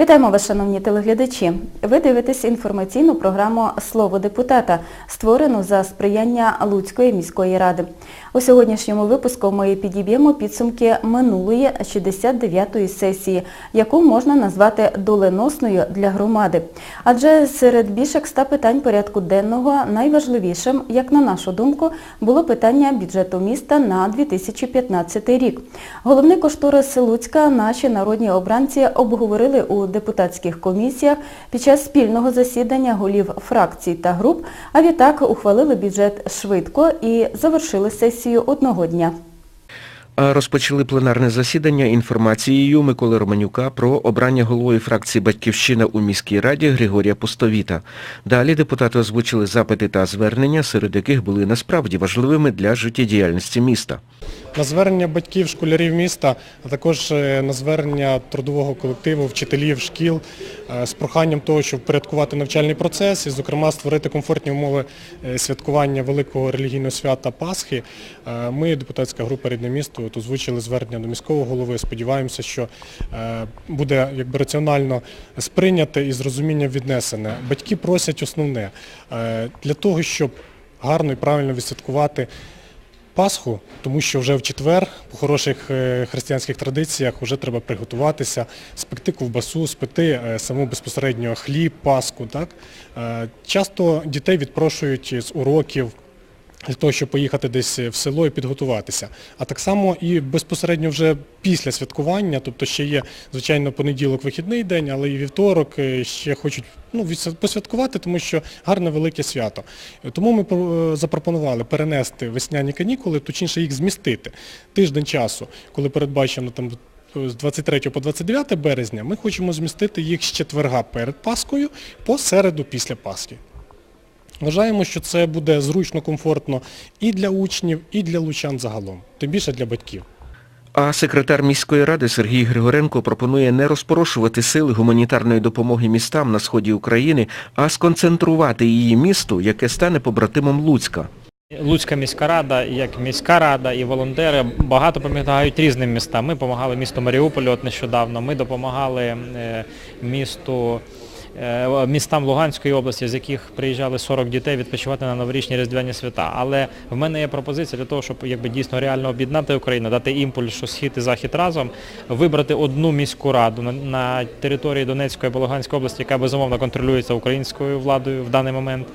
Вітаємо вас, шановні телеглядачі. Ви дивитесь інформаційну програму Слово депутата, створену за сприяння Луцької міської ради. У сьогоднішньому випуску ми підіб'ємо підсумки минулої 69-ї сесії, яку можна назвати доленосною для громади. Адже серед більших ста питань порядку денного найважливішим, як на нашу думку, було питання бюджету міста на 2015 рік. Головний кошторис Луцька наші народні обранці обговорили у депутатських комісіях під час спільного засідання голів фракцій та груп, а відтак ухвалили бюджет швидко і завершили сесію одного дня. Розпочали пленарне засідання інформацією Миколи Романюка про обрання головою фракції «Батьківщина» у міській раді Григорія Пустовіта. Далі депутати озвучили запити та звернення, серед яких були насправді важливими для життєдіяльності міста. На звернення батьків, школярів міста, а також е, на звернення трудового колективу, вчителів, шкіл е, з проханням того, щоб впорядкувати навчальний процес і, зокрема, створити комфортні умови е, святкування великого релігійного свята Пасхи. Ми, депутатська група «Рідне місто», от озвучили звернення до міського голови. Сподіваємося, що буде якби раціонально сприйняте і з розумінням віднесене. Батьки просять основне для того, щоб гарно і правильно відсвяткувати Пасху, тому що вже в четвер по хороших е, християнських традиціях вже треба приготуватися, спекти ковбасу, спекти е, саму безпосередньо хліб, паску. Так? Е, Часто дітей відпрошують з уроків для того, щоб поїхати десь в село і підготуватися. А так само і безпосередньо вже після святкування, тобто ще є, звичайно, понеділок вихідний день, але і вівторок е, ще хочуть ну, посвяткувати, тому що гарне велике свято. Е, Тому ми е, запропонували перенести весняні канікули, точніше їх змістити. Тиждень часу, коли передбачено там з 23 по 29 березня, ми хочемо змістити їх з четверга перед Паскою по середу після Пасхи. Вважаємо, що це буде зручно, комфортно і для учнів, і для лучан загалом, тим більше для батьків. А секретар міської ради Сергій Григоренко пропонує не розпорошувати сили гуманітарної допомоги містам на сході України, а сконцентрувати її місту, яке стане побратимом Луцька. Луцька міська рада, як міська рада і волонтери багато допомагають різним містам. Ми допомагали місту Маріуполю от нещодавно, ми допомагали е, місту, містам Луганської області, з яких приїжджали 40 дітей відпочивати на новорічні різдвяні свята. Але в мене є пропозиція для того, щоб якби дійсно реально об'єднати Україну, дати імпульс, що схід і захід разом, вибрати одну міську раду на, на території Донецької або Луганської області, яка безумовно контролюється українською владою в даний момент.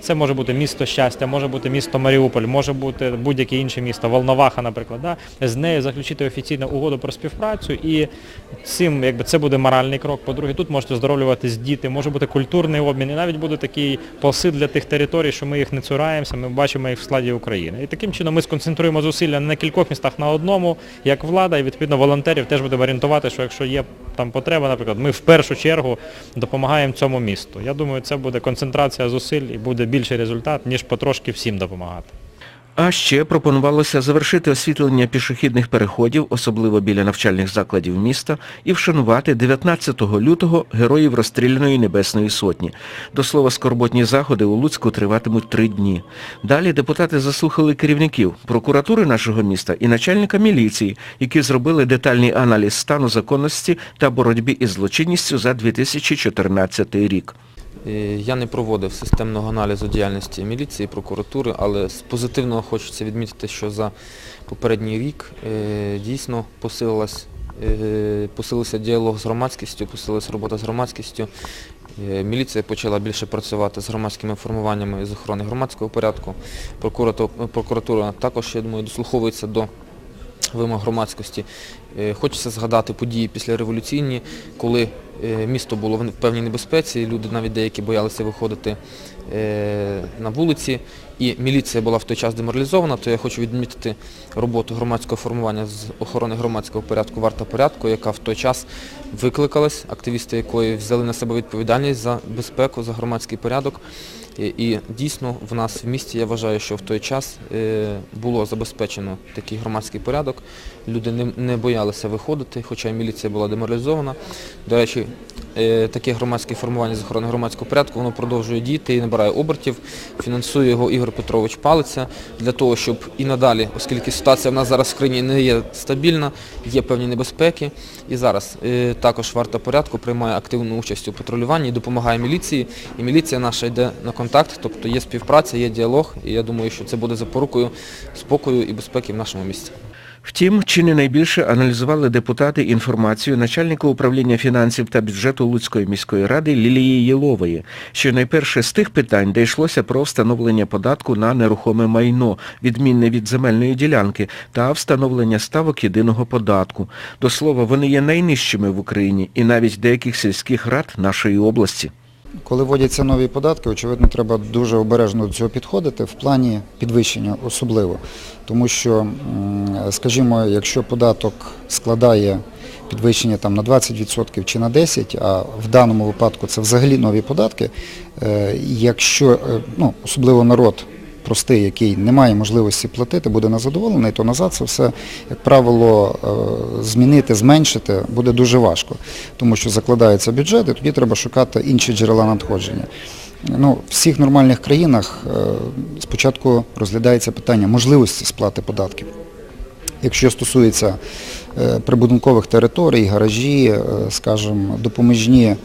Це може бути місто щастя, може бути місто Маріуполь, може бути будь-яке інше місто, Волноваха, наприклад. Да? З нею заключити офіційну угоду про співпрацю і цим, якби це буде моральний крок. По-друге, тут можуть оздоровлюватись діти, може бути культурний обмін, і навіть буде такий посил для тих територій, що ми їх не цураємося, ми бачимо їх в складі України. І таким чином ми сконцентруємо зусилля не на кількох містах на одному, як влада, і відповідно волонтерів теж будемо орієнтувати, що якщо є там потреба, наприклад, ми в першу чергу допомагаємо цьому місту. Я думаю, це буде концентрація зусиль і буде більший результат, ніж потрошки всім допомагати. А ще пропонувалося завершити освітлення пішохідних переходів, особливо біля навчальних закладів міста, і вшанувати 19 лютого героїв розстріляної Небесної Сотні. До слова, скорботні заходи у Луцьку триватимуть три дні. Далі депутати заслухали керівників прокуратури нашого міста і начальника міліції, які зробили детальний аналіз стану законності та боротьбі із злочинністю за 2014 рік. Е, Я не проводив системного аналізу діяльності міліції, прокуратури, але з позитивного хочеться відмітити, що за попередній рік е, дійсно е, посилився діалог з громадськістю, посилилася робота з громадськістю. Міліція почала більше працювати з громадськими формуваннями з охорони громадського порядку. Прокуратура також, я думаю, дослуховується до вимог громадськості. Е, Хочеться згадати події післяреволюційні, коли е, місто було в певній небезпеці, люди навіть деякі боялися виходити е, на вулиці, і міліція була в той час деморалізована, то я хочу відмітити роботу громадського формування з охорони громадського порядку «Варта порядку», яка в той час викликалась, активісти якої взяли на себе відповідальність за безпеку, за громадський порядок. І, і дійсно в нас в місті я вважаю, що в той час е, було забезпечено такий громадський порядок. Люди не боялися виходити, хоча міліція була деморалізована. До речі, е, таке громадське формування з охорони громадського порядку, воно продовжує діяти і набирає обертів. Фінансує його Ігор Петрович Палиця для того, щоб і надалі, оскільки ситуація в нас зараз в країні не є стабільна, є певні небезпеки. І зараз е, також варта порядку приймає активну участь у патрулюванні допомагає міліції. І міліція наша йде на контакт, тобто є співпраця, є діалог. І я думаю, що це буде запорукою спокою і безпеки в нашому місті. Втім, чи не найбільше аналізували депутати інформацію начальника управління фінансів та бюджету Луцької міської ради Лілії Єлової, що найперше з тих питань, де йшлося про встановлення податку на нерухоме майно, відмінне від земельної ділянки, та встановлення ставок єдиного податку. До слова, вони є найнижчими в Україні і навіть деяких сільських рад нашої області. Коли вводяться нові податки, очевидно, треба дуже обережно до цього підходити в плані підвищення особливо. Тому що, скажімо, якщо податок складає підвищення там, на 20% чи на 10%, а в даному випадку це взагалі нові податки, е, якщо, е, ну, особливо народ простий, який не має можливості платити, буде незадоволений, то назад це все, як правило, е, змінити, зменшити буде дуже важко, тому що закладається бюджет, і тоді треба шукати інші джерела надходження. Ну, в всіх нормальних країнах е, спочатку розглядається питання можливості сплати податків. Якщо стосується е, прибудинкових територій, гаражі, скажімо, допоміжні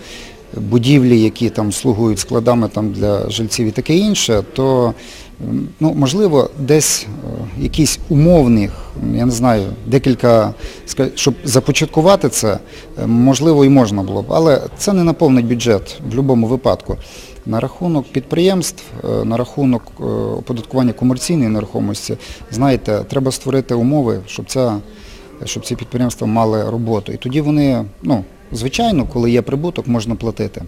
будівлі, які там слугують складами там, для жильців і таке інше, то ну, можливо десь е, якісь умовних, я не знаю, декілька, щоб започаткувати це, е, можливо і можна було б, але це не наповнить бюджет в будь-якому випадку. На рахунок підприємств, е, на рахунок оподаткування комерційної нерухомості, знаєте, треба створити умови, щоб, ця, щоб ці підприємства мали роботу. І тоді вони, ну, звичайно, коли є прибуток, можна платити.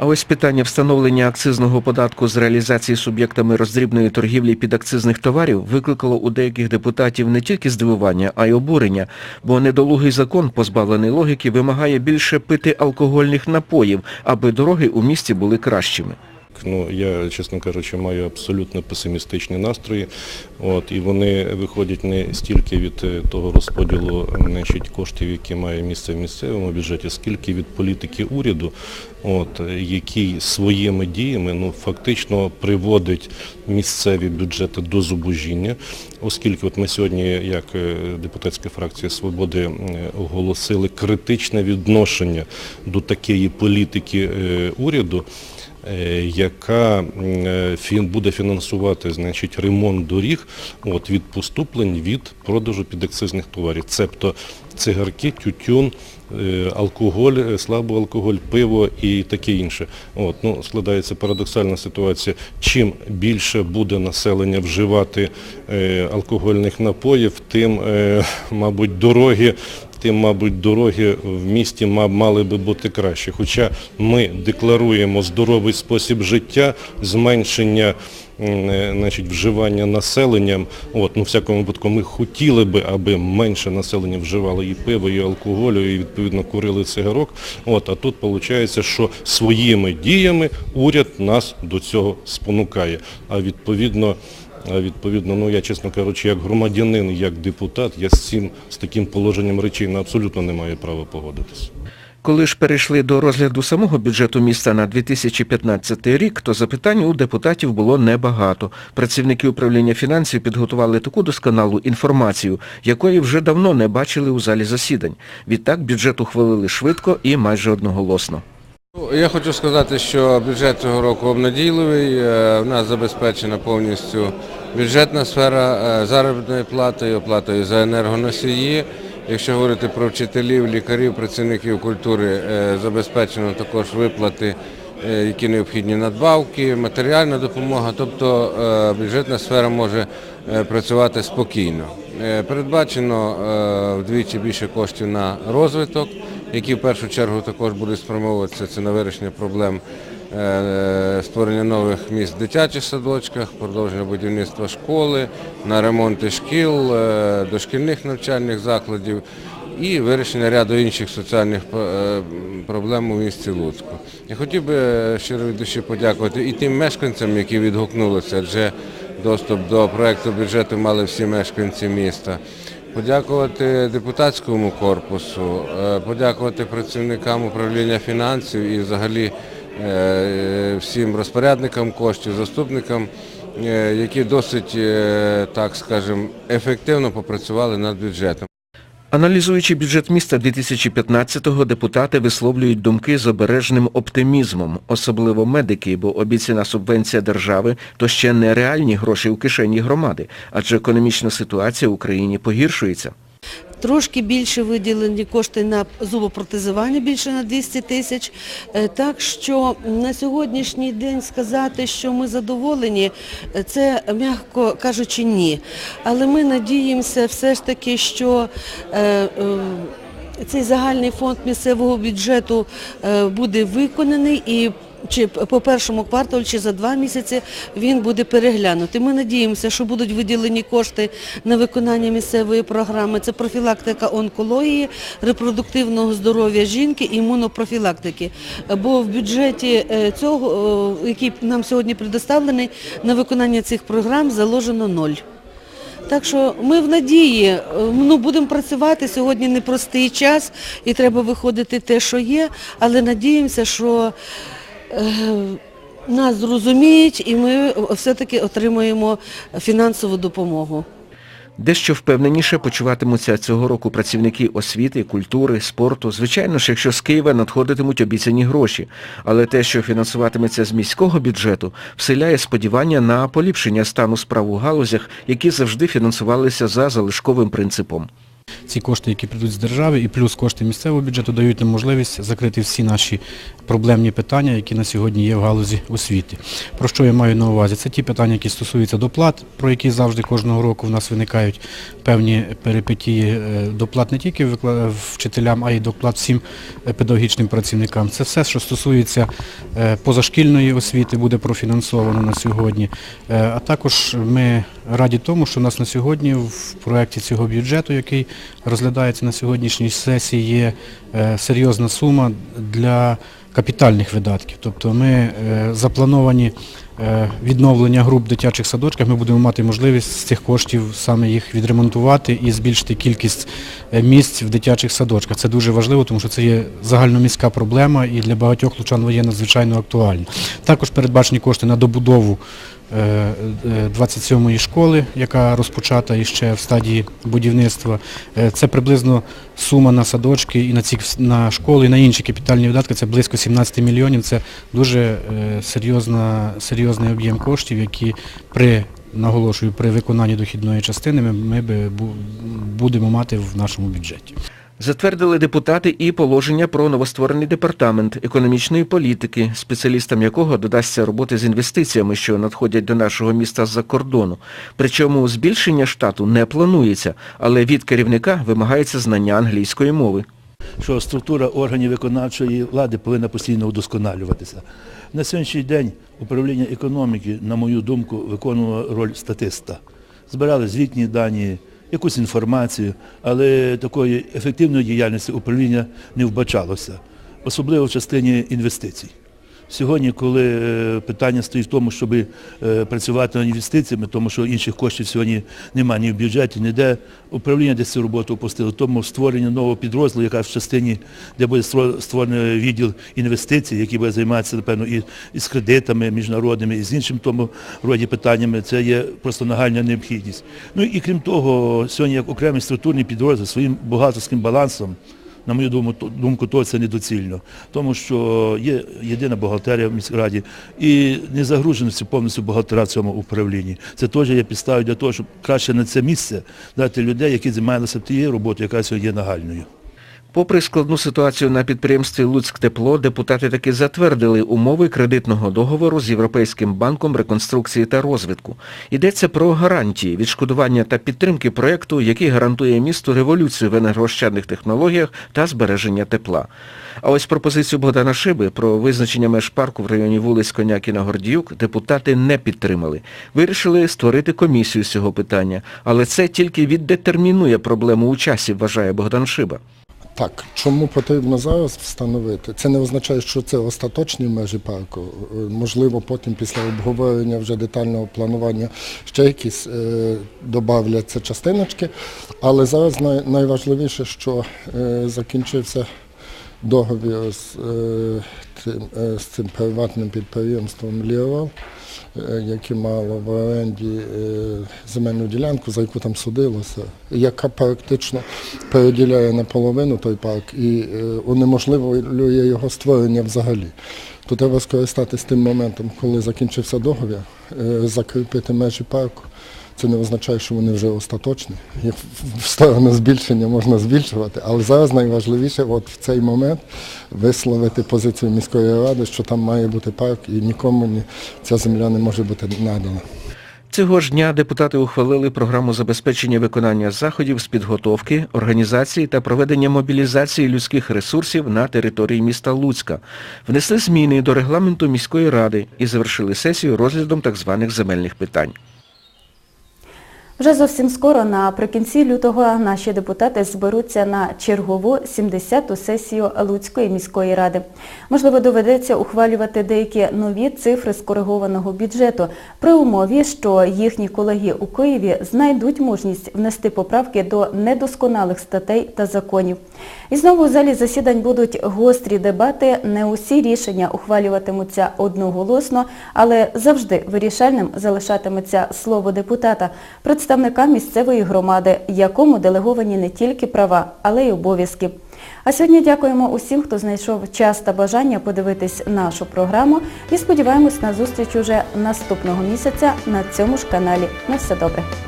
А ось питання встановлення акцизного податку з реалізації суб'єктами роздрібної торгівлі підакцизних товарів викликало у деяких депутатів не тільки здивування, а й обурення, бо недолугий закон, позбавлений логіки, вимагає більше пити алкогольних напоїв, аби дороги у місті були кращими. Ну, я, чесно кажучи, маю абсолютно песимістичні настрої. От, і вони виходять не стільки від е, того розподілу значить, коштів, які має місце в місцевому бюджеті, скільки від політики уряду, от, який своїми діями ну, фактично приводить місцеві бюджети до зубожіння, оскільки от ми сьогодні, як е, депутатська фракція Свободи, оголосили критичне відношення до такої політики е, уряду, яка м, е, буде фінансувати значить, ремонт доріг от, від поступлень від продажу підакцизних товарів, цебто цигарки, тютюн, е, алкоголь, е, слабоалкоголь, пиво і таке інше. От, ну, складається парадоксальна ситуація. Чим більше буде населення вживати е, алкогольних напоїв, тим, е, мабуть, дороги тим, мабуть, дороги в місті мали би бути краще. Хоча ми декларуємо здоровий спосіб життя, зменшення е, значить, вживання населенням. От, ну, в всякому випадку, ми хотіли би, аби менше населення вживало і пиво, і алкоголю, і відповідно курили цигарок. От, а тут виходить, що своїми діями уряд нас до цього спонукає. А відповідно, відповідно, ну я чесно кажучи, як громадянин, як депутат, я з цим з таким положенням речей абсолютно не маю права погодитися. Коли ж перейшли до розгляду самого бюджету міста на 2015 рік, то запитань у депутатів було небагато. Працівники управління фінансів підготували таку досконалу інформацію, якої вже давно не бачили у залі засідань. Відтак бюджет ухвалили швидко і майже одноголосно. Ну, Я хочу сказати, що бюджет цього року обнадійливий. Е, В нас забезпечена повністю бюджетна сфера е, заробітною платою, оплатою за енергоносії. Якщо говорити про вчителів, лікарів, працівників культури, е, забезпечено також виплати, які необхідні надбавки, матеріальна допомога. Тобто бюджетна сфера може працювати спокійно. Передбачено вдвічі більше коштів на розвиток, які в першу чергу також будуть спрямовуватися це на вирішення проблем е, створення нових місць в дитячих садочках, продовження будівництва школи, на ремонти шкіл, е, дошкільних навчальних закладів і вирішення ряду інших соціальних е, проблем у місті Луцьку. Я хотів би е, щиро від душі подякувати і тим мешканцям, які відгукнулися, адже доступ до проекту бюджету мали всі мешканці міста. Подякувати депутатському корпусу, е, подякувати працівникам управління фінансів і взагалі е, всім розпорядникам коштів, заступникам, е, які досить, так скажімо, ефективно попрацювали над бюджетом. Аналізуючи бюджет міста 2015-го, депутати висловлюють думки з обережним оптимізмом, особливо медики, бо обіцяна субвенція держави – то ще не реальні гроші у кишені громади, адже економічна ситуація в Україні погіршується. Трошки більше виділені кошти на зубопротезування, більше на 200 тисяч. Е, Так що на сьогоднішній день сказати, що ми задоволені, е, це, м'яко кажучи, ні. Але ми надіємося все ж таки, що е, цей загальний фонд місцевого бюджету буде виконаний і чи по першому кварталу, чи за два місяці він буде переглянутий. Ми надіємося, що будуть виділені кошти на виконання місцевої програми. Це профілактика онкології, репродуктивного здоров'я жінки імунопрофілактики. Бо в бюджеті е, цього, е, який нам сьогодні предоставлений, на виконання цих програм заложено ноль. Так що ми в надії, е, ну, будемо працювати, сьогодні непростий час і треба виходити те, що є, але надіємося, що нас зрозуміють і ми все-таки отримаємо фінансову допомогу. Дещо впевненіше почуватимуться цього року працівники освіти, культури, спорту. Звичайно ж, якщо з Києва надходитимуть обіцяні гроші. Але те, що фінансуватиметься з міського бюджету, вселяє сподівання на поліпшення стану справ у галузях, які завжди фінансувалися за залишковим принципом. Ці кошти, які прийдуть з держави, і плюс кошти місцевого бюджету дають нам можливість закрити всі наші проблемні питання, які на сьогодні є в галузі освіти. Про що я маю на увазі? Це ті питання, які стосуються доплат, про які завжди кожного року в нас виникають певні перипетії е, доплат не тільки вчителям, а й доплат всім е, педагогічним працівникам. Це все, що стосується е, позашкільної освіти, буде профінансовано на сьогодні. Е, А також ми раді тому, що у нас на сьогодні в проєкті цього бюджету, який розглядається на сьогоднішній сесії, є е, серйозна сума для капітальних видатків. Тобто ми е, заплановані е, відновлення груп дитячих садочках, ми будемо мати можливість з цих коштів саме їх відремонтувати і збільшити кількість місць в дитячих садочках. Це дуже важливо, тому що це є загальноміська проблема і для багатьох лучан є надзвичайно актуальна. Також передбачені кошти на добудову 27-ї школи, яка розпочата іще в стадії будівництва. Е, Це приблизно сума на садочки і на ці на школи, і на інші капітальні видатки. Це близько 17 мільйонів. Це дуже е, серйозна, серйозний об'єм коштів, які при наголошую, при виконанні дохідної частини ми, ми будемо мати в нашому бюджеті. Затвердили депутати і положення про новостворений департамент економічної політики, спеціалістам якого додасться роботи з інвестиціями, що надходять до нашого міста з-за кордону. Причому збільшення штату не планується, але від керівника вимагається знання англійської мови. що структура органів виконавчої влади повинна постійно удосконалюватися. На сьогоднішній день управління економіки, на мою думку, виконувало роль статиста. Збирали звітні дані, якусь інформацію, але такої ефективної діяльності управління не вбачалося, особливо в частині інвестицій. Сьогодні, коли е, питання стоїть в тому, щоб е, працювати над інвестиціями, тому що інших коштів сьогодні немає ні в бюджеті, ніде, управління десь цю роботу опустило. Тому створення нового підрозділу, яка в частині, де буде створений відділ інвестицій, який буде займатися, напевно, і, і з кредитами міжнародними, і з іншим тому роді питаннями, це є просто нагальна необхідність. Ну і крім того, сьогодні як окремий структурний підрозділ своїм бухгалтерським балансом, на мою думку, думку, то це недоцільно, тому що є єдина бухгалтерія в міськраді і не загруженості повністю бухгалтера в цьому управлінні. Це теж є підставою для того, щоб краще на це місце дати людей, які займалися тією роботою, яка сьогодні є нагальною. Попри складну ситуацію на підприємстві «Луцьктепло», депутати таки затвердили умови кредитного договору з Європейським банком реконструкції та розвитку. Йдеться про гарантії, відшкодування та підтримки проєкту, який гарантує місту революцію в енергоощадних технологіях та збереження тепла. А ось пропозицію Богдана Шиби про визначення меж парку в районі вулиць Конякіна Гордіюк депутати не підтримали. Вирішили створити комісію з цього питання, але це тільки віддетермінує проблему у часі, вважає Богдан Шиба. Так, чому потрібно зараз встановити? Це не означає, що це остаточні межі парку. Е, Можливо, потім після обговорення вже детального планування ще якісь е, додавляться частиночки. Але зараз най, найважливіше, що е, закінчився договір з, е, тим, е, з цим приватним підприємством Ліорал, яке мало в оренді е, земельну ділянку, за яку там судилося, яка практично переділяє наполовину той парк і е, унеможливлює його створення взагалі. То треба скористатися тим моментом, коли закінчився договір, е, закріпити межі парку. Це не означає, що вони вже остаточні. Їх в сторону збільшення можна збільшувати, але зараз найважливіше от в цей момент висловити позицію міської ради, що там має бути парк і нікому ні, ця земля не може бути надана. Цього ж дня депутати ухвалили програму забезпечення виконання заходів з підготовки, організації та проведення мобілізації людських ресурсів на території міста Луцька. Внесли зміни до регламенту міської ради і завершили сесію розглядом так званих земельних питань. Вже зовсім скоро, наприкінці лютого, наші депутати зберуться на чергову 70-ту сесію Луцької міської ради. Можливо, доведеться ухвалювати деякі нові цифри скоригованого бюджету при умові, що їхні колеги у Києві знайдуть мужність внести поправки до недосконалих статей та законів. І знову у залі засідань будуть гострі дебати. Не усі рішення ухвалюватимуться одноголосно, але завжди вирішальним залишатиметься слово депутата, представника місцевої громади, якому делеговані не тільки права, але й обов'язки. А сьогодні дякуємо усім, хто знайшов час та бажання подивитись нашу програму і сподіваємось на зустріч уже наступного місяця на цьому ж каналі. На все добре.